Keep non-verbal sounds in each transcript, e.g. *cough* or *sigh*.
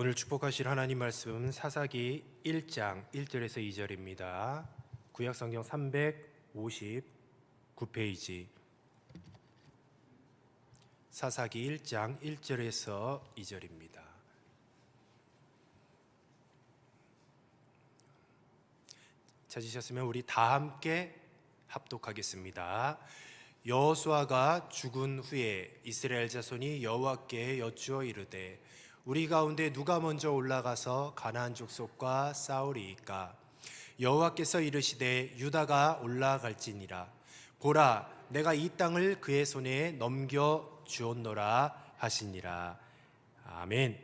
오늘 축복하실 하나님 말씀은 사사기 1장 1절에서 2절입니다. 구약 성경 359페이지. 사사기 1장 1절에서 2절입니다. 찾으셨으면 우리 다 함께 합독하겠습니다. 여호수아가 죽은 후에 이스라엘 자손이 여호와께 여쭈어 이르되 우리 가운데 누가 먼저 올라가서 가나안 족속과 싸우리이까 여호와께서 이르시되 유다가 올라갈지니라 보라 내가 이 땅을 그의 손에 넘겨 주었노라 하시니라 아멘.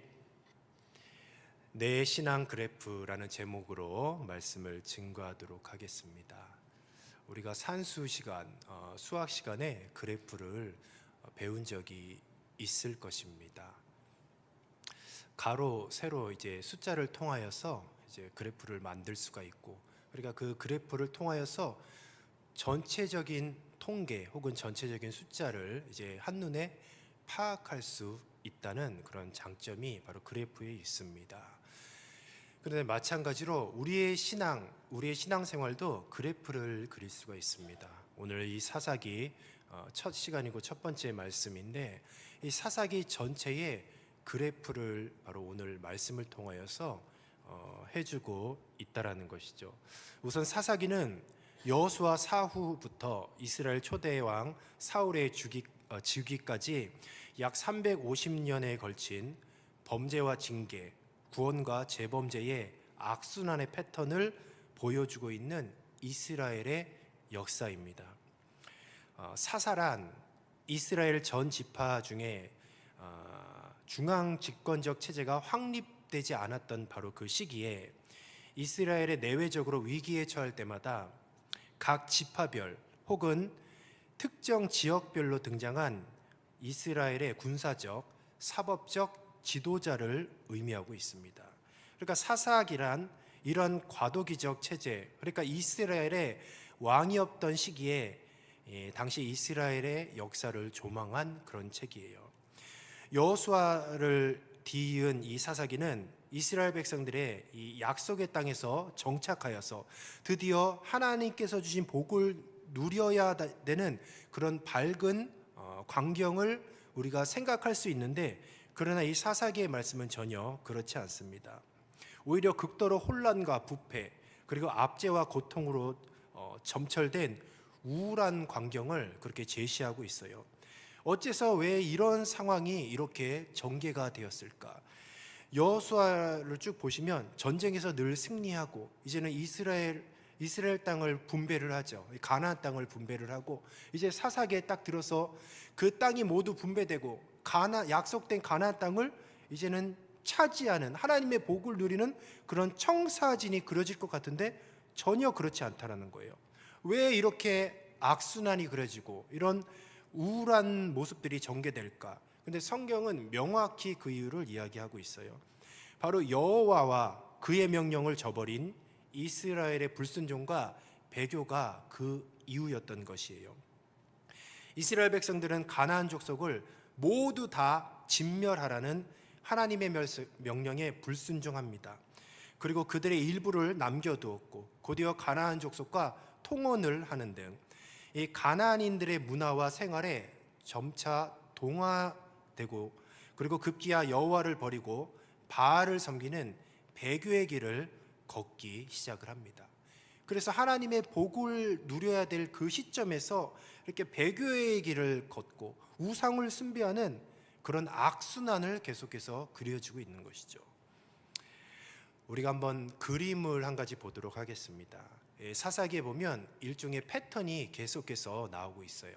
내 신앙 그래프라는 제목으로 말씀을 증거하도록 하겠습니다. 우리가 산수 시간, 어, 수학 시간에 그래프를 어, 배운 적이 있을 것입니다. 가로, 세로 이제 숫자를 통하여서 이제 그래프를 만들 수가 있고, 그러니까 그 그래프를 통하여서 전체적인 통계 혹은 전체적인 숫자를 이제 한눈에 파악할 수 있다는 그런 장점이 바로 그래프에 있습니다. 그런데 마찬가지로 우리의 신앙, 우리의 신앙생활도 그래프를 그릴 수가 있습니다. 오늘 이 사사기 어, 첫 시간이고 첫 번째 말씀인데 이 사사기 전체의 그래프를 바로 오늘 말씀을 통하여서 어, 해주고 있다라는 것이죠. 우선 사사기는 여호수아 사후부터 이스라엘 초대 왕 사울의 주기, 어, 즉위까지 약 350년에 걸친 범죄와 징계, 구원과 재범죄의 악순환의 패턴을 보여주고 있는 이스라엘의 역사입니다. 어, 사사란 이스라엘 전 지파 중에 어, 중앙 집권적 체제가 확립되지 않았던 바로 그 시기에 이스라엘의 내외적으로 위기에 처할 때마다 각 지파별 혹은 특정 지역별로 등장한 이스라엘의 군사적, 사법적 지도자를 의미하고 있습니다. 그러니까 사사기란 이런 과도기적 체제, 그러니까 이스라엘의 왕이 없던 시기에 예, 당시 이스라엘의 역사를 조망한 그런 책이에요. 여호수아를 뒤이은 이 사사기는 이스라엘 백성들의 이 약속의 땅에서 정착하여서 드디어 하나님께서 주신 복을 누려야 되는 그런 밝은 어, 광경을 우리가 생각할 수 있는데 그러나 이 사사기의 말씀은 전혀 그렇지 않습니다. 오히려 극도로 혼란과 부패 그리고 압제와 고통으로 어, 점철된 우울한 광경을 그렇게 제시하고 있어요. 어째서 왜 이런 상황이 이렇게 전개가 되었을까? 여호수아를 쭉 보시면 전쟁에서 늘 승리하고 이제는 이스라엘 이스라엘 땅을 분배를 하죠. 가나안 땅을 분배를 하고 이제 사사기에 딱 들어서 그 땅이 모두 분배되고 가나 약속된 가나안 땅을 이제는 차지하는 하나님의 복을 누리는 그런 청사진이 그려질 것 같은데 전혀 그렇지 않다라는 거예요. 왜 이렇게 악순환이 그려지고 이런 우울한 모습들이 전개될까? 근데 성경은 명확히 그 이유를 이야기하고 있어요. 바로 여호와와 그의 명령을 저버린 이스라엘의 불순종과 배교가 그 이유였던 것이에요. 이스라엘 백성들은 가나안 족속을 모두 다 진멸하라는 하나님의 명령에 불순종합니다. 그리고 그들의 일부를 남겨두었고 곧이어 가나안 족속과 통혼을 하는 등 이 가나안인들의 문화와 생활에 점차 동화되고 그리고 급기야 여호와를 버리고 바알을 섬기는 배교의 길을 걷기 시작을 합니다. 그래서 하나님의 복을 누려야 될 그 시점에서 이렇게 배교의 길을 걷고 우상을 숭배하는 그런 악순환을 계속해서 그려지고 있는 것이죠. 우리가 한번 그림을 한 가지 보도록 하겠습니다. 예, 사사기에 보면 일종의 패턴이 계속해서 나오고 있어요.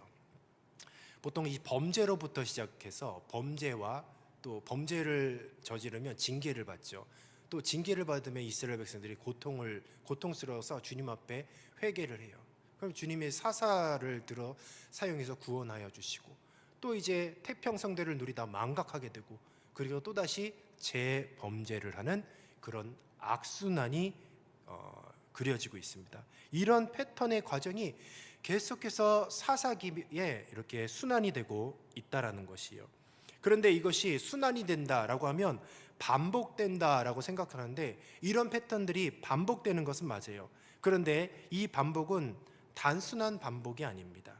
보통 이 범죄로부터 시작해서 범죄와 또 범죄를 저지르면 징계를 받죠. 또 징계를 받으면 이스라엘 백성들이 고통을 고통스러워서 주님 앞에 회개를 해요. 그럼 주님의 사사를 들어 사용해서 구원하여 주시고 또 이제 태평성대를 누리다 망각하게 되고 그리고 또 다시 재범죄를 하는 그런 악순환이 어, 그려지고 있습니다. 이런 패턴의 과정이 계속해서 사사기에 이렇게 순환이 되고 있다라는 것이요. 그런데 이것이 순환이 된다라고 하면 반복된다라고 생각하는데 이런 패턴들이 반복되는 것은 맞아요. 그런데 이 반복은 단순한 반복이 아닙니다.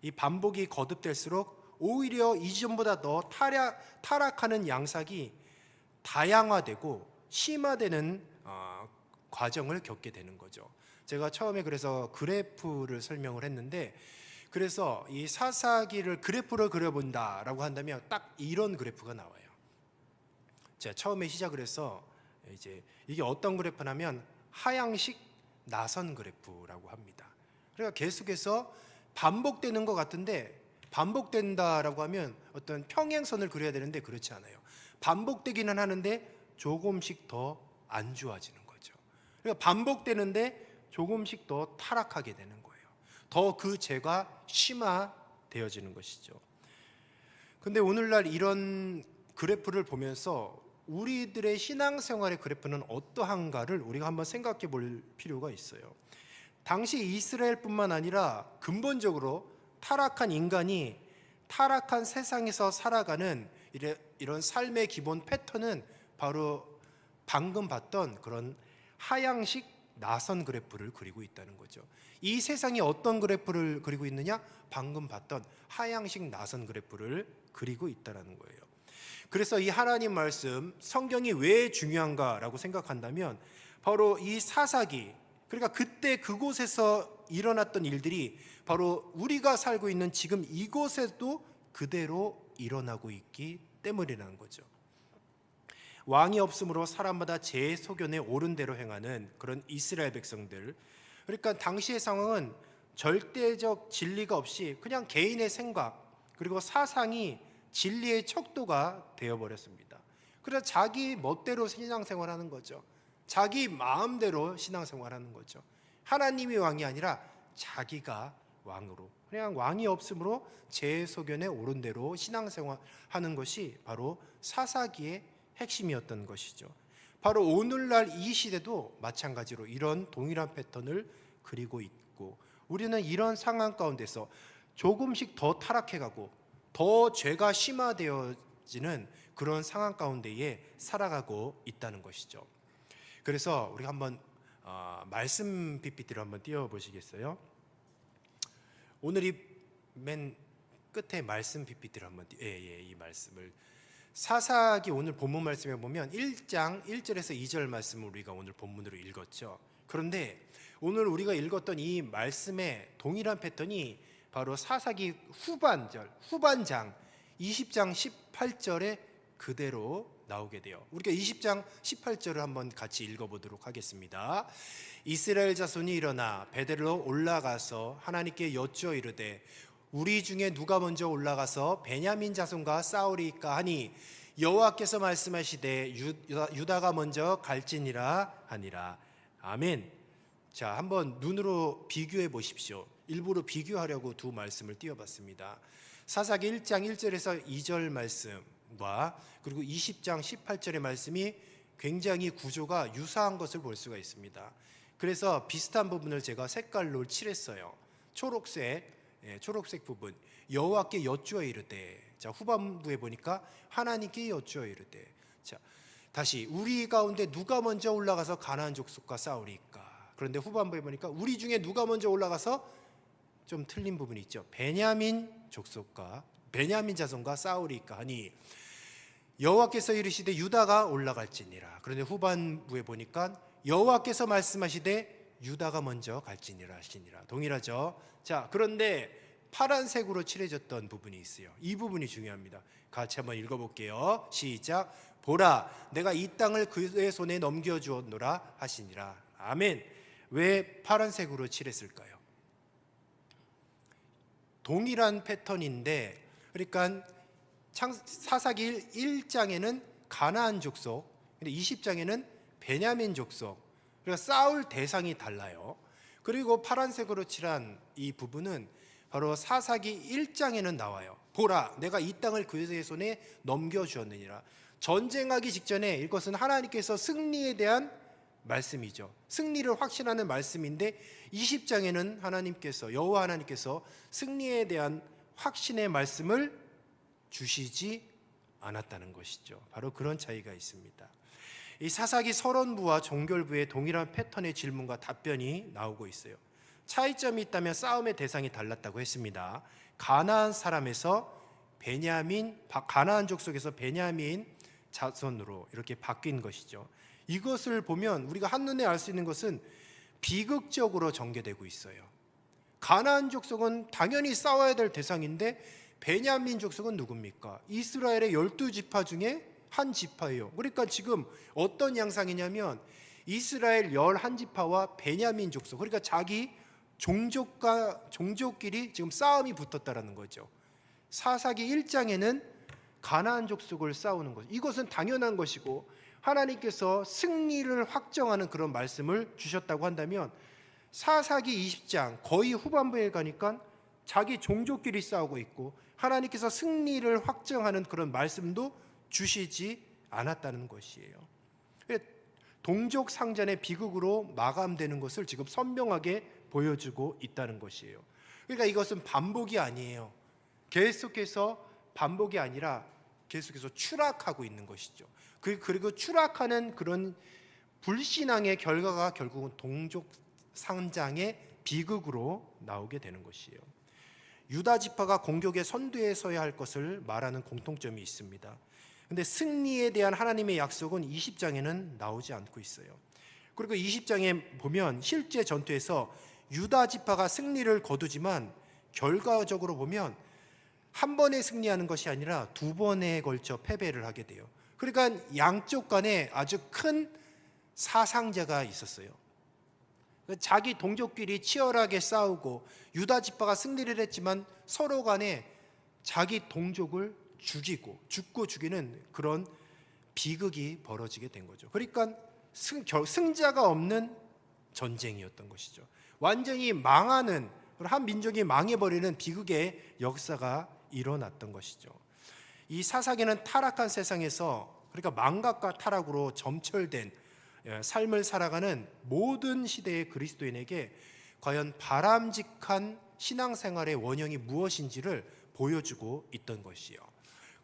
이 반복이 거듭될수록 오히려 이전보다 더 타락, 타락하는 양상이 다양화되고 심화되는 어, 과정을 겪게 되는 거죠. 제가 처음에 그래서 그래프를 설명을 했는데 그래서 이 사사기를 그래프로 그려본다라고 한다면 딱 이런 그래프가 나와요. 제가 처음에 시작을 해서 이제 이게 어떤 그래프냐면 하향식 나선 그래프라고 합니다. 그러니까 계속해서 반복되는 것 같은데 반복된다라고 하면 어떤 평행선을 그려야 되는데 그렇지 않아요. 반복되기는 하는데 조금씩 더 안 좋아지는. 그러니까 반복되는데 조금씩 더 타락하게 되는 거예요. 더 그 죄가 심화되어지는 것이죠. 근데 오늘날 이런 그래프를 보면서 우리들의 신앙생활의 그래프는 어떠한가를 우리가 한번 생각해 볼 필요가 있어요. 당시 이스라엘뿐만 아니라 근본적으로 타락한 인간이 타락한 세상에서 살아가는 이런 삶의 기본 패턴은 바로 방금 봤던 그런 하향식 나선 그래프를 그리고 있다는 거죠. 이 세상이 어떤 그래프를 그리고 있느냐? 방금 봤던 하향식 나선 그래프를 그리고 있다는 거예요. 그래서 이 하나님 말씀 성경이 왜 중요한가라고 생각한다면 바로 이 사사기 그러니까 그때 그곳에서 일어났던 일들이 바로 우리가 살고 있는 지금 이곳에도 그대로 일어나고 있기 때문이라는 거죠. 왕이 없으므로 사람마다 제 소견에 옳은 대로 행하는 그런 이스라엘 백성들. 그러니까 당시의 상황은 절대적 진리가 없이 그냥 개인의 생각 그리고 사상이 진리의 척도가 되어 버렸습니다. 그래서 자기 멋대로 신앙생활하는 거죠. 자기 마음대로 신앙생활하는 거죠. 하나님이 왕이 아니라 자기가 왕으로 그냥 왕이 없으므로 제 소견에 옳은 대로 신앙생활하는 것이 바로 사사기의 핵심이었던 것이죠. 바로 오늘날 이 시대도 마찬가지로 이런 동일한 패턴을 그리고 있고 우리는 이런 상황 가운데서 조금씩 더 타락해가고 더 죄가 심화되어지는 그런 상황 가운데에 살아가고 있다는 것이죠. 그래서 우리가 한번 어, 말씀 PPT를 한번 띄워 보시겠어요? 오늘 이 맨 끝에 말씀 PPT를 한번 띄- 예, 예, 이 말씀을 사사기 오늘 본문 말씀에 보면 1장 1절에서 2절 말씀을 우리가 오늘 본문으로 읽었죠. 그런데 오늘 우리가 읽었던 이 말씀의 동일한 패턴이 바로 사사기 후반절, 후반장 20장 18절에 그대로 나오게 돼요. 우리가 20장 18절을 한번 같이 읽어보도록 하겠습니다. 이스라엘 자손이 일어나 베델로 올라가서 하나님께 여쭈어 이르되 우리 중에 누가 먼저 올라가서 베냐민 자손과 싸우리까 하니 여호와께서 말씀하시되 유- 유다가 먼저 갈지니라 하니라 아멘. 자, 한번 눈으로 비교해 보십시오. 일부러 비교하려고 두 말씀을 띄워봤습니다. 사사기 1장 1절에서 2절 말씀과 그리고 20장 18절의 말씀이 굉장히 구조가 유사한 것을 볼 수가 있습니다. 그래서 비슷한 부분을 제가 색깔로 칠했어요. 초록색, 예, 초록색 부분. 여호와께 여쭈어 이르되. 자 후반부에 보니까 하나님께 여쭈어 이르되. 자 다시 우리 가운데 누가 먼저 올라가서 가나안 족속과 싸우리까? 그런데 후반부에 보니까 우리 중에 누가 먼저 올라가서 좀 틀린 부분이 있죠. 베냐민 족속과 베냐민 자손과 싸우리까 하니 여호와께서 이르시되 유다가 올라갈지니라. 그런데 후반부에 보니까 여호와께서 말씀하시되 유다가 먼저 갈지니라 하시니라. 동일하죠? 자 그런데 파란색으로 칠해졌던 부분이 있어요. 이 부분이 중요합니다. 같이 한번 읽어볼게요. 시작. 보라 내가 이 땅을 그의 손에 넘겨주었노라 하시니라. 아멘. 왜 파란색으로 칠했을까요? 동일한 패턴인데 그러니까 창, 사사기 1장에는 가나안 족속, 근데 20장에는 베냐민 족속. 그러니까 싸울 대상이 달라요. 그리고 파란색으로 칠한 이 부분은 바로 사사기 1장에는 나와요. 보라, 내가 이 땅을 그의 손에 넘겨 주었느니라. 전쟁하기 직전에 이것은 하나님께서 승리에 대한 말씀이죠. 승리를 확신하는 말씀인데 20장에는 하나님께서 여호와 하나님께서 승리에 대한 확신의 말씀을 주시지 않았다는 것이죠. 바로 그런 차이가 있습니다. 이 사사기 서론부와 종결부의 동일한 패턴의 질문과 답변이 나오고 있어요. 차이점이 있다면 싸움의 대상이 달랐다고 했습니다. 가나안 사람에서 베냐민 바- 가나안 족속에서 베냐민 자손으로 이렇게 바뀐 것이죠. 이것을 보면 우리가 한눈에 알 수 있는 것은 비극적으로 전개되고 있어요. 가나안 족속은 당연히 싸워야 될 대상인데 베냐민 족속은 누굽니까? 이스라엘의 열두 지파 중에 한 지파예요. 그러니까 지금 어떤 양상이냐면 이스라엘 열 한 지파와 베냐민 족속, 그러니까 자기 종족과 종족끼리 지금 싸움이 붙었다라는 거죠. 사사기 1장에는 가나안 족속을 싸우는 것. 이것은 당연한 것이고 하나님께서 승리를 확정하는 그런 말씀을 주셨다고 한다면 사사기 20장 거의 후반부에 가니까 자기 종족끼리 싸우고 있고 하나님께서 승리를 확정하는 그런 말씀도 주시지 않았다는 것이에요. 동족 상잔의 비극으로 마감되는 것을 지금 선명하게 보여주고 있다는 것이에요. 그러니까 이것은 반복이 아니에요. 계속해서 반복이 아니라 계속해서 추락하고 있는 것이죠. 그- 그리고 추락하는 그런 불신앙의 결과가 결국은 동족 상장의 비극으로 나오게 되는 것이에요. 유다 지파가 공격의 선두에 서야 할 것을 말하는 공통점이 있습니다. 근데 승리에 대한 하나님의 약속은 20장에는 나오지 않고 있어요. 그리고 20장에 보면 실제 전투에서 유다 지파가 승리를 거두지만 결과적으로 보면 한 번에 승리하는 것이 아니라 두 번에 걸쳐 패배를 하게 돼요. 그러니까 양쪽 간에 아주 큰 사상자가 있었어요. 자기 동족끼리 치열하게 싸우고 유다 지파가 승리를 했지만 서로 간에 자기 동족을 죽이고 죽고 죽이는 그런 비극이 벌어지게 된 거죠. 그러니까 승, 결- 승자가 없는 전쟁이었던 것이죠. 완전히 망하는 한 민족이 망해버리는 비극의 역사가 일어났던 것이죠. 이 사사기는 타락한 세상에서 그러니까 망각과 타락으로 점철된 예, 삶을 살아가는 모든 시대의 그리스도인에게 과연 바람직한 신앙생활의 원형이 무엇인지를 보여주고 있던 것이요.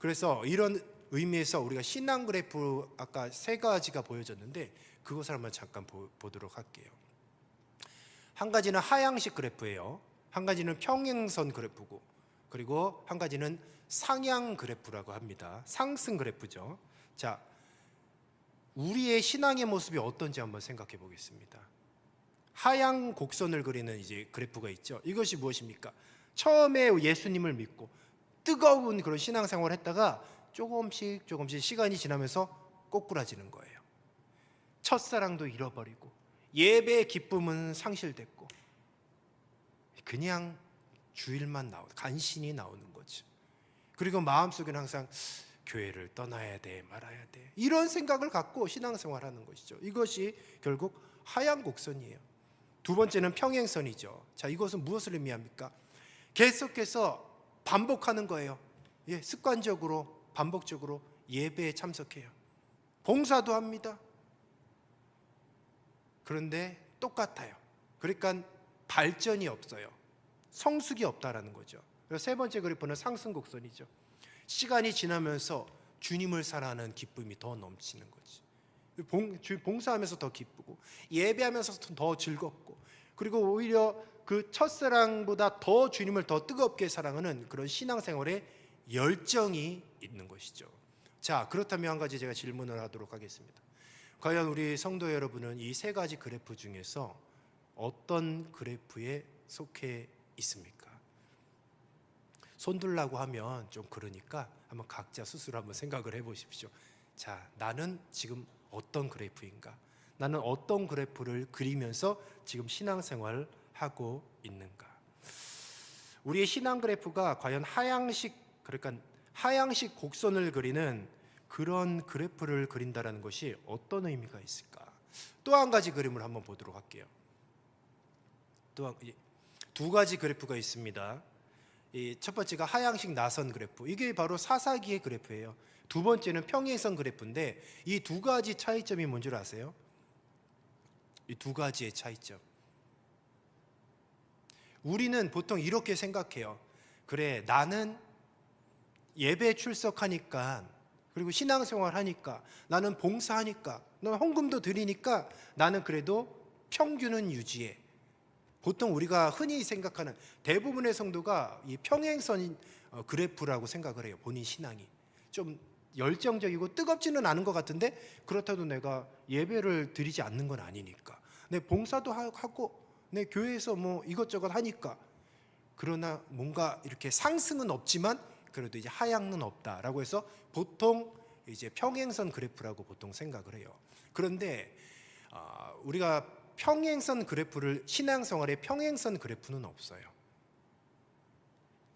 그래서 이런 의미에서 우리가 신앙 그래프 아까 세 가지가 보여졌는데 그것을 한번 잠깐 보, 보도록 할게요. 한 가지는 하향식 그래프예요. 한 가지는 평행선 그래프고 그리고 한 가지는 상향 그래프라고 합니다. 상승 그래프죠. 자, 우리의 신앙의 모습이 어떤지 한번 생각해 보겠습니다. 하향 곡선을 그리는 이제 그래프가 있죠. 이것이 무엇입니까? 처음에 예수님을 믿고 뜨거운 그런 신앙생활을 했다가 조금씩 조금씩 시간이 지나면서 꼬꾸라지는 거예요. 첫사랑도 잃어버리고 예배의 기쁨은 상실됐고 그냥 주일만 나오 간신히 나오는 거죠. 그리고 마음속에는 항상 교회를 떠나야 돼 말아야 돼 이런 생각을 갖고 신앙생활하는 것이죠. 이것이 결국 하향 곡선이에요. 두 번째는 평행선이죠. 자, 이것은 무엇을 의미합니까? 계속해서 반복하는 거예요. 예, 습관적으로 반복적으로 예배에 참석해요. 봉사도 합니다. 그런데 똑같아요. 그러니까 발전이 없어요. 성숙이 없다라는 거죠. 세 번째 그래프는 상승 곡선이죠. 시간이 지나면서 주님을 사랑하는 기쁨이 더 넘치는 거지. 봉, 주- 봉사하면서 더 기쁘고 예배하면서 더 즐겁고 그리고 오히려 그 첫사랑보다 더 주님을 더 뜨겁게 사랑하는 그런 신앙생활에 열정이 있는 것이죠. 자, 그렇다면 한 가지 제가 질문을 하도록 하겠습니다. 과연 우리 성도 여러분은 이 세 가지 그래프 중에서 어떤 그래프에 속해 있습니까? 손들라고 하면 좀 그러니까 한번 각자 스스로 한번 생각을 해 보십시오. 자, 나는 지금 어떤 그래프인가? 나는 어떤 그래프를 그리면서 지금 신앙생활을 하고 있는가? 우리의 신앙 그래프가 과연 하향식 그러니까 하향식 곡선을 그리는 그런 그래프를 그린다라는 것이 어떤 의미가 있을까? 또 한 가지 그림을 한번 보도록 할게요. 또두 가지 그래프가 있습니다. 이첫 번째가 하향식 나선 그래프. 이게 바로 사사기의 그래프예요. 두 번째는 평행선 그래프인데 이 두 가지 차이점이 뭔 줄 아세요? 이 두 가지의 차이점. 우리는 보통 이렇게 생각해요. 그래, 나는 예배 출석하니까 그리고 신앙생활 하니까 나는 봉사하니까 나는 헌금도 드리니까 나는 그래도 평균은 유지해. 보통 우리가 흔히 생각하는 대부분의 성도가 이 평행선 어, 그래프라고 생각을 해요. 본인 신앙이 좀 열정적이고 뜨겁지는 않은 것 같은데 그렇다고 내가 예배를 드리지 않는 건 아니니까. 내 봉사도 하- 하고 내 교회에서 뭐 이것저것 하니까 그러나 뭔가 이렇게 상승은 없지만 그래도 이제 하향은 없다라고 해서 보통 이제 평행선 그래프라고 보통 생각을 해요. 그런데 아, 우리가 평행선 그래프를 신앙생활에 평행선 그래프는 없어요.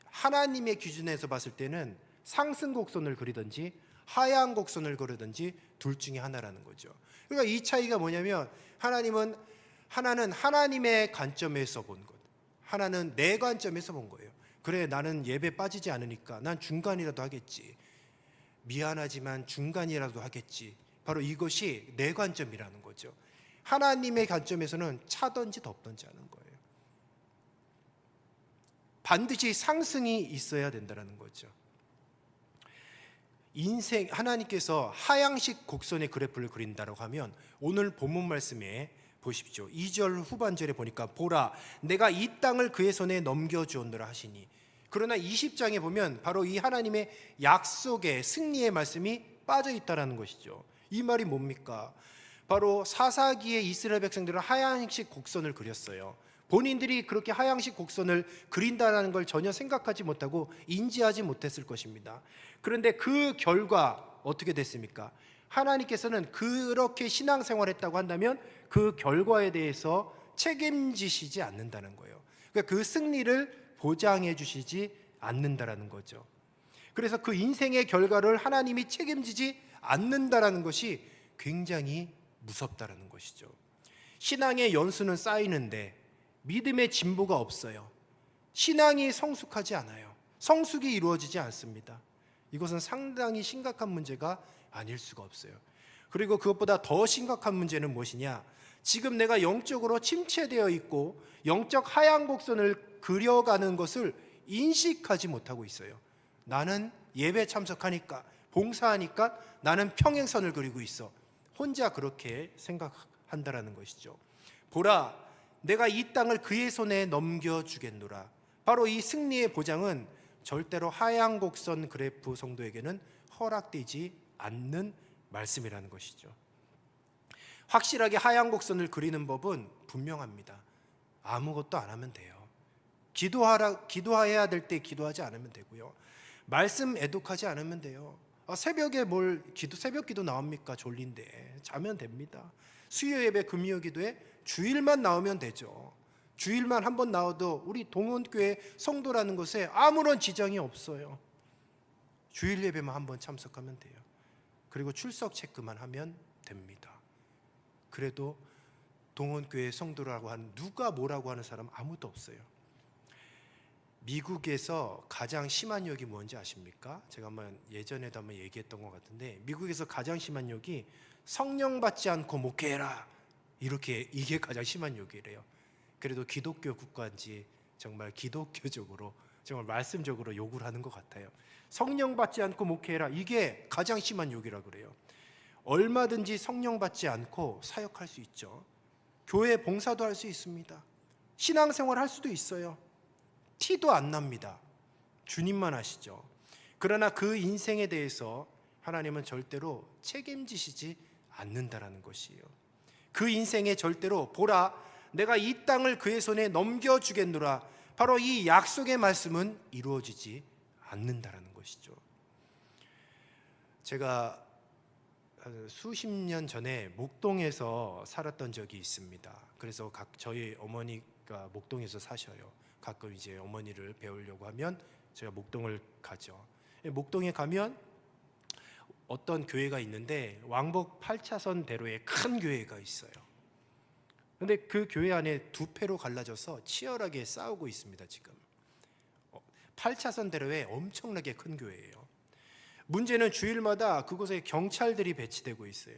하나님의 기준에서 봤을 때는 상승 곡선을 그리든지 하향 곡선을 그리든지 둘 중에 하나라는 거죠. 그러니까 이 차이가 뭐냐면 하나님은 하나는 하나님의 관점에서 본 것, 하나는 내 관점에서 본 거예요. 그래 나는 예배 빠지지 않으니까 난 중간이라도 하겠지. 미안하지만 중간이라도 하겠지. 바로 이것이 내 관점이라는 거죠. 하나님의 관점에서는 차든지 덥든지 하는 거예요. 반드시 상승이 있어야 된다는 거죠. 인생 하나님께서 하향식 곡선의 그래프를 그린다고 하면 오늘 본문 말씀에 보십시오. 2절 후반절에 보니까 보라 내가 이 땅을 그의 손에 넘겨 주었노라 하시니 그러나 20장에 보면 바로 이 하나님의 약속의 승리의 말씀이 빠져 있다라는 것이죠. 이 말이 뭡니까? 바로 사사기의 이스라엘 백성들은 하향식 곡선을 그렸어요. 본인들이 그렇게 하향식 곡선을 그린다라는 걸 전혀 생각하지 못하고 인지하지 못했을 것입니다. 그런데 그 결과 어떻게 됐습니까? 하나님께서는 그렇게 신앙생활 했다고 한다면 그 결과에 대해서 책임지시지 않는다는 거예요. 그러니까 그 승리를 보장해 주시지 않는다라는 거죠. 그래서 그 인생의 결과를 하나님이 책임지지 않는다라는 것이 굉장히 무섭다라는 것이죠. 신앙의 연수는 쌓이는데 믿음의 진보가 없어요. 신앙이 성숙하지 않아요. 성숙이 이루어지지 않습니다. 이것은 상당히 심각한 문제가 아닐 수가 없어요. 그리고 그것보다 더 심각한 문제는 무엇이냐? 지금 내가 영적으로 침체되어 있고 영적 하향 곡선을 그려가는 것을 인식하지 못하고 있어요. 나는 예배 참석하니까 봉사하니까 나는 평행선을 그리고 있어. 혼자 그렇게 생각한다라는 것이죠. 보라, 내가 이 땅을 그의 손에 넘겨 주겠노라. 바로 이 승리의 보장은 절대로 하향 곡선 그래프 성도에게는 허락되지 않는 말씀이라는 것이죠. 확실하게 하향 곡선을 그리는 법은 분명합니다. 아무것도 안 하면 돼요. 기도하라 기도해야 될 때 기도하지 않으면 되고요. 말씀 애독하지 않으면 돼요. 아, 새벽에 뭘 기도 새벽 기도 나옵니까? 졸린데 자면 됩니다. 수요 예배 금요 기도에 주일만 나오면 되죠. 주일만 한 번 나와도 우리 동원교회 성도라는 것에 아무런 지장이 없어요. 주일 예배만 한 번 참석하면 돼요. 그리고 출석 체크만 하면 됩니다. 그래도 동원교회 성도라고 하는 누가 뭐라고 하는 사람 아무도 없어요. 미국에서 가장 심한 욕이 뭔지 아십니까? 제가 한번 예전에도 한번 얘기했던 것 같은데 미국에서 가장 심한 욕이 성령 받지 않고 목회해라 이렇게 이게 가장 심한 욕이래요. 그래도 기독교 국가인지 정말 기독교적으로 정말 말씀적으로 욕을 하는 것 같아요. 성령 받지 않고 목회해라 이게 가장 심한 욕이라 그래요. 얼마든지 성령 받지 않고 사역할 수 있죠. 교회 봉사도 할 수 있습니다. 신앙생활 할 수도 있어요. 티도 안 납니다. 주님만 아시죠. 그러나 그 인생에 대해서 하나님은 절대로 책임지시지 않는다라는 것이에요. 그 인생에 절대로 보라 내가 이 땅을 그의 손에 넘겨 주겠노라. 바로 이 약속의 말씀은 이루어지지 않는다라는 것이죠. 제가 수십 년 전에 목동에서 살았던 적이 있습니다. 그래서 각 저희 어머니가 목동에서 사셔요. 가끔 이제 어머니를 배우려고 하면 제가 목동을 가죠. 목동에 가면 어떤 교회가 있는데 왕복 8차선 대로에 큰 교회가 있어요. 근데 그 교회 안에 두 패로 갈라져서 치열하게 싸우고 있습니다, 지금. 8차선 대로에 엄청나게 큰 교회예요. 문제는 주일마다 그곳에 경찰들이 배치되고 있어요.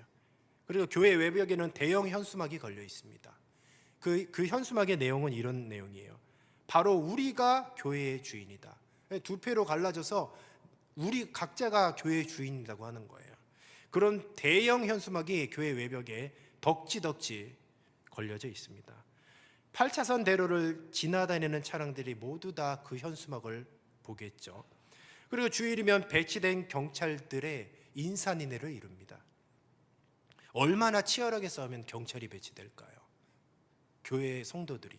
그리고 교회 외벽에는 대형 현수막이 걸려 있습니다. 그, 그 현수막의 내용은 이런 내용이에요. 바로 우리가 교회의 주인이다. 두 패로 갈라져서 우리 각자가 교회의 주인이라고 하는 거예요. 그런 대형 현수막이 교회 외벽에 덕지덕지 걸려져 있습니다. 8차선 대로를 지나다니는 차량들이 모두 다 그 현수막을 보겠죠. 그리고 주일이면 배치된 경찰들의 인산인해를 이룹니다. 얼마나 치열하게 싸우면 경찰이 배치될까요? 교회 성도들이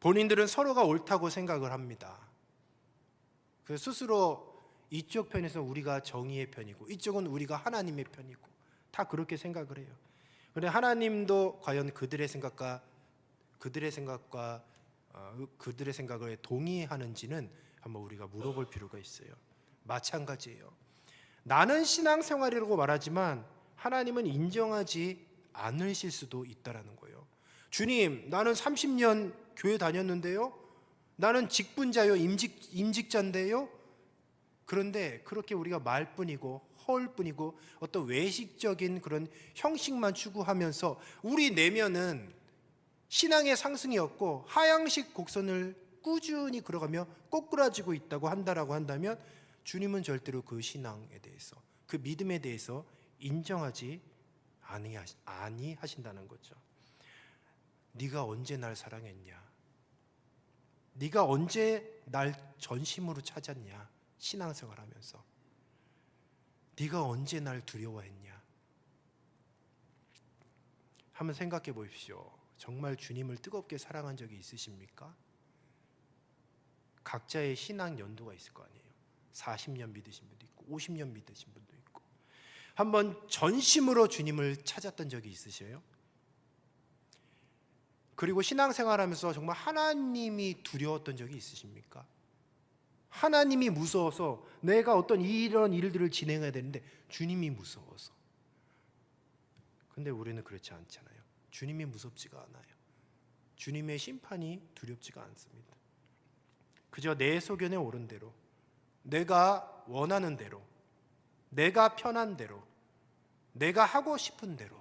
본인들은 서로가 옳다고 생각을 합니다. 그 스스로 이쪽 편에서 우리가 정의의 편이고 이쪽은 우리가 하나님의 편이고 다 그렇게 생각을 해요. 그런데 하나님도 과연 그들의 생각과 그들의 생각과 어, 그들의 생각을 동의하는지는 한번 우리가 물어볼 필요가 있어요. 마찬가지예요. 나는 신앙생활이라고 말하지만 하나님은 인정하지 않으실 수도 있다라는 거예요. 주님, 나는 30년 교회 다녔는데요. 나는 직분자요, 임직 임직자인데요. 그런데 그렇게 우리가 말뿐이고 허울뿐이고 어떤 외식적인 그런 형식만 추구하면서 우리 내면은 신앙의 상승이 없고 하향식 곡선을 꾸준히 걸어가며 꼬꾸라지고 있다고 한다라고 한다면 주님은 절대로 그 신앙에 대해서 그 믿음에 대해서 인정하지 아니하신다는 거죠. 네가 언제 날 사랑했냐? 네가 언제 날 전심으로 찾았냐? 신앙생활하면서 네가 언제 날 두려워했냐? 한번 생각해 보십시오. 정말 주님을 뜨겁게 사랑한 적이 있으십니까? 각자의 신앙 연도가 있을 거 아니에요. 40년 믿으신 분도 있고 50년 믿으신 분도 있고 한번 전심으로 주님을 찾았던 적이 있으세요? 그리고 신앙생활하면서 정말 하나님이 두려웠던 적이 있으십니까? 하나님이 무서워서 내가 어떤 이런 일들을 진행해야 되는데 주님이 무서워서. 근데 우리는 그렇지 않잖아요. 주님이 무섭지가 않아요. 주님의 심판이 두렵지가 않습니다. 그저 내 소견에 옳은 대로, 내가 원하는 대로, 내가 편한 대로, 내가 하고 싶은 대로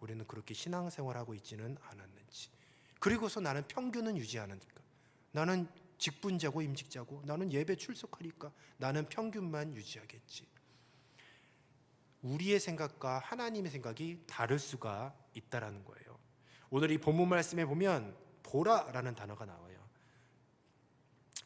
우리는 그렇게 신앙생활하고 있지는 않았는지. 그리고서 나는 평균은 유지하니까. 나는 직분자고 임직자고 나는 예배 출석하니까 나는 평균만 유지하겠지. 우리의 생각과 하나님의 생각이 다를 수가 있다라는 거예요. 오늘 이 본문 말씀에 보면 보라라는 단어가 나와요.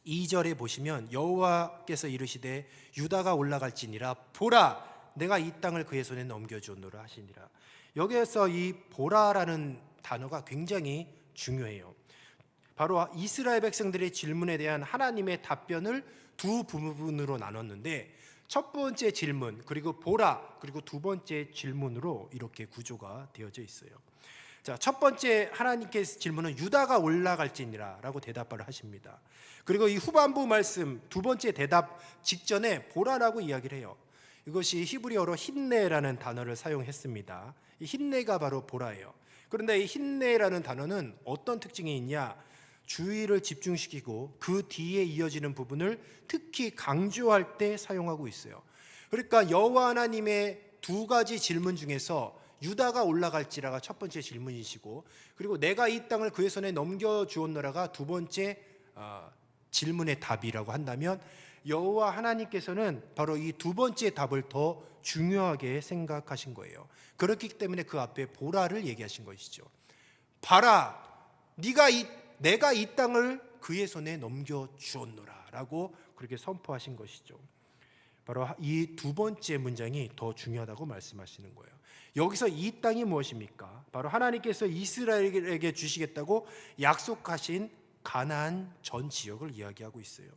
2절에 보시면 여호와께서 이르시되 유다가 올라갈지니라 보라 내가 이 땅을 그의 손에 넘겨 주노라 하시니라. 여기에서 이 보라라는 단어가 굉장히 중요해요. 바로 이스라엘 백성들의 질문에 대한 하나님의 답변을 두 부분으로 나눴는데 첫 번째 질문 그리고 보라 그리고 두 번째 질문으로 이렇게 구조가 되어져 있어요. 자, 첫 번째 하나님께서 질문은 유다가 올라갈지니라라고 대답을 하십니다. 그리고 이 후반부 말씀 두 번째 대답 직전에 보라라고 이야기를 해요. 이것이 히브리어로 힌네라는 단어를 사용했습니다. 이 힌네가 바로 보라예요. 그런데 이 힌네라는 단어는 어떤 특징이 있냐? 주의를 집중시키고 그 뒤에 이어지는 부분을 특히 강조할 때 사용하고 있어요. 그러니까 여호와 하나님의 두 가지 질문 중에서 유다가 올라갈지라가 첫 번째 질문이시고 그리고 내가 이 땅을 그의 손에 넘겨 주었노라가 두 번째 어, 질문의 답이라고 한다면 여호와 하나님께서는 바로 이 두 번째 답을 더 중요하게 생각하신 거예요. 그렇기 때문에 그 앞에 보라를 얘기하신 것이죠. 봐라, 네가 이 내가 이 땅을 그의 손에 넘겨 주었노라라고 그렇게 선포하신 것이죠. 바로 이 두 번째 문장이 더 중요하다고 말씀하시는 거예요. 여기서 이 땅이 무엇입니까? 바로 하나님께서 이스라엘에게 주시겠다고 약속하신 가나안 전 지역을 이야기하고 있어요.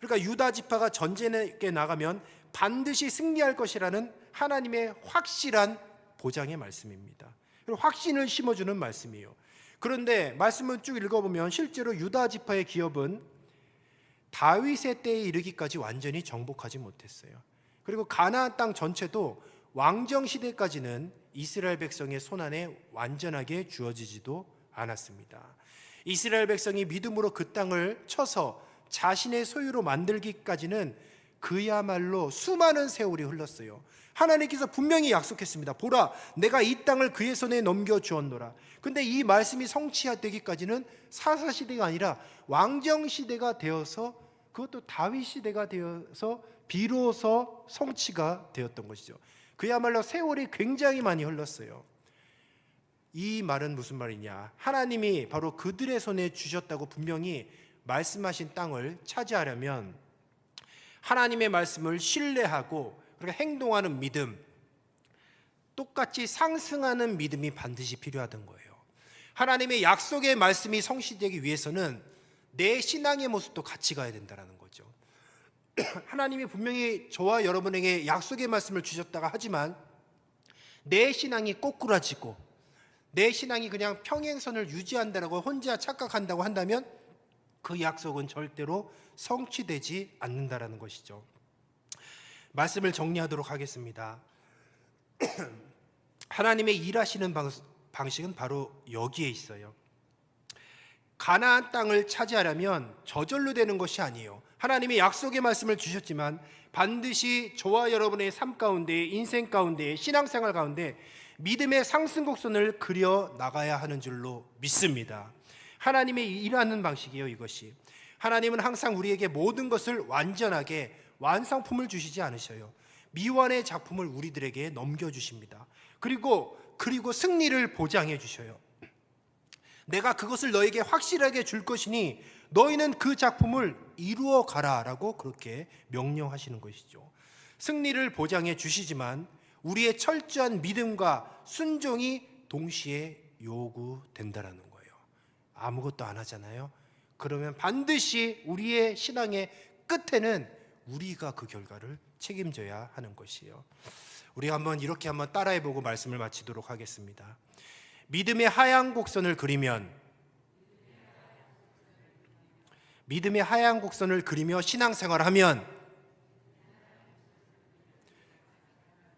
그러니까 유다 지파가 전쟁에 나가면 반드시 승리할 것이라는 하나님의 확실한 보장의 말씀입니다. 확신을 심어주는 말씀이에요. 그런데 말씀을 쭉 읽어보면 실제로 유다 지파의 기업은 다윗의 때에 이르기까지 완전히 정복하지 못했어요. 그리고 가나안 땅 전체도 왕정 시대까지는 이스라엘 백성의 손안에 완전하게 주어지지도 않았습니다. 이스라엘 백성이 믿음으로 그 땅을 쳐서 자신의 소유로 만들기까지는 그야말로 수많은 세월이 흘렀어요. 하나님께서 분명히 약속했습니다. 보라, 내가 이 땅을 그의 손에 넘겨 주었노라. 근데 이 말씀이 성취되기까지는 사사 시대가 아니라 왕정 시대가 되어서 그것도 다윗 시대가 되어서 비로소 성취가 되었던 것이죠. 그야말로 세월이 굉장히 많이 흘렀어요. 이 말은 무슨 말이냐? 하나님이 바로 그들의 손에 주셨다고 분명히 말씀하신 땅을 차지하려면 하나님의 말씀을 신뢰하고 그렇게 행동하는 믿음, 똑같이 상승하는 믿음이 반드시 필요하던 거예요. 하나님의 약속의 말씀이 성취되기 위해서는 내 신앙의 모습도 같이 가야 된다는 거죠. *clears throat* 하나님이 분명히 저와 여러분에게 약속의 말씀을 주셨다가 하지만 내 신앙이 꼬꾸라지고 내 신앙이 그냥 평행선을 유지한다라고 혼자 착각한다고 한다면 그 약속은 절대로 성취되지 않는다라는 것이죠. 말씀을 정리하도록 하겠습니다. *clears throat* 하나님의 일하시는 방- 방식은 바로 여기에 있어요. 가나안 땅을 차지하려면 저절로 되는 것이 아니에요. 하나님이 약속의 말씀을 주셨지만 반드시 저와 여러분의 삶 가운데, 인생 가운데, 신앙생활 가운데 믿음의 상승 곡선을 그려 나가야 하는 줄로 믿습니다. 하나님의 일하는 방식이에요, 이것이. 하나님은 항상 우리에게 모든 것을 완전하게 완성품을 주시지 않으셔요. 미완의 작품을 우리들에게 넘겨 주십니다. 그리고 그리고 승리를 보장해 주셔요. 내가 그것을 너에게 확실하게 줄 것이니 너희는 그 작품을 이루어 가라라고 그렇게 명령하시는 것이죠. 승리를 보장해 주시지만 우리의 철저한 믿음과 순종이 동시에 요구된다라는 거예요. 아무것도 안 하잖아요. 그러면 반드시 우리의 신앙의 끝에는 우리가 그 결과를 책임져야 하는 것이에요. 우리 한번 이렇게 한번 따라해 보고 말씀을 마치도록 하겠습니다. 믿음의 하얀 곡선을 그리면 믿음의 하얀 곡선을 그리며 신앙생활하면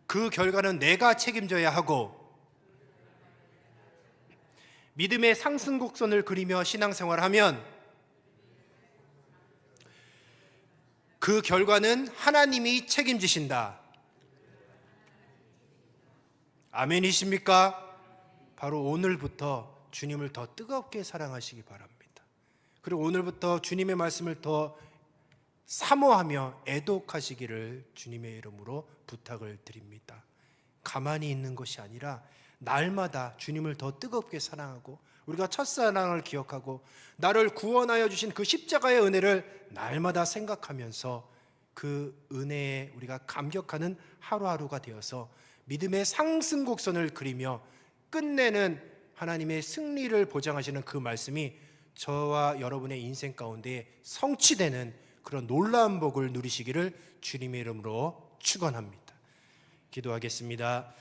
그 결과는 내가 책임져야 하고 믿음의 상승 곡선을 그리며 신앙생활하면 그 결과는 하나님이 책임지신다. 아멘이십니까? 바로 오늘부터 주님을 더 뜨겁게 사랑하시기 바랍니다. 그리고 오늘부터 주님의 말씀을 더 사모하며 애독하시기를 주님의 이름으로 부탁을 드립니다. 가만히 있는 것이 아니라 날마다 주님을 더 뜨겁게 사랑하고 우리가 첫사랑을 기억하고 나를 구원하여 주신 그 십자가의 은혜를 날마다 생각하면서 그 은혜에 우리가 감격하는 하루하루가 되어서 믿음의 상승 곡선을 그리며 끝내는 하나님의 승리를 보장하시는 그 말씀이 저와 여러분의 인생 가운데 성취되는 그런 놀라운 복을 누리시기를 주님의 이름으로 축원합니다. 기도하겠습니다.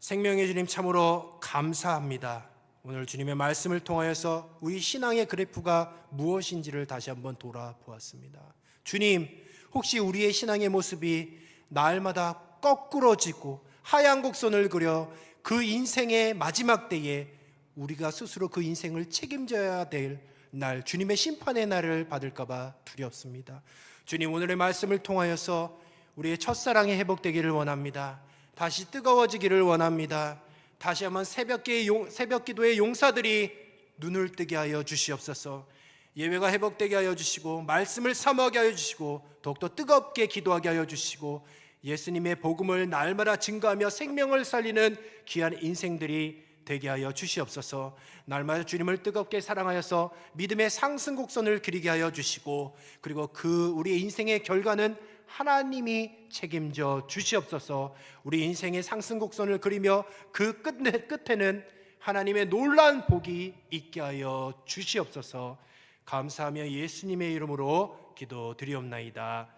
생명의 주님 참으로 감사합니다. 오늘 주님의 말씀을 통하여서 우리 신앙의 그래프가 무엇인지를 다시 한번 돌아보았습니다. 주님, 혹시 우리의 신앙의 모습이 날마다 거꾸러지고 하얀 곡선을 그려 그 인생의 마지막 때에 우리가 스스로 그 인생을 책임져야 될 날, 주님의 심판의 날을 받을까봐 두렵습니다. 주님, 오늘의 말씀을 통하여서 우리의 첫사랑이 회복되기를 원합니다. 다시 뜨거워지기를 원합니다. 다시 한번 새벽기의 용, 새벽 기도의 용사들이 눈을 뜨게 하여 주시옵소서. 예배가 회복되게 하여 주시고 말씀을 사모하게 하여 주시고 더욱더 뜨겁게 기도하게 하여 주시고 예수님의 복음을 날마다 증거하며 생명을 살리는 귀한 인생들이 되게 하여 주시옵소서. 날마다 주님을 뜨겁게 사랑하여서 믿음의 상승 곡선을 그리게 하여 주시고 그리고 그 우리의 인생의 결과는 하나님이 책임져 주시옵소서. 우리 인생의 상승 곡선을 그리며 그 끝내 끝에는 하나님의 놀라운 복이 있게 하여 주시옵소서. 감사하며 예수님의 이름으로 기도드리옵나이다.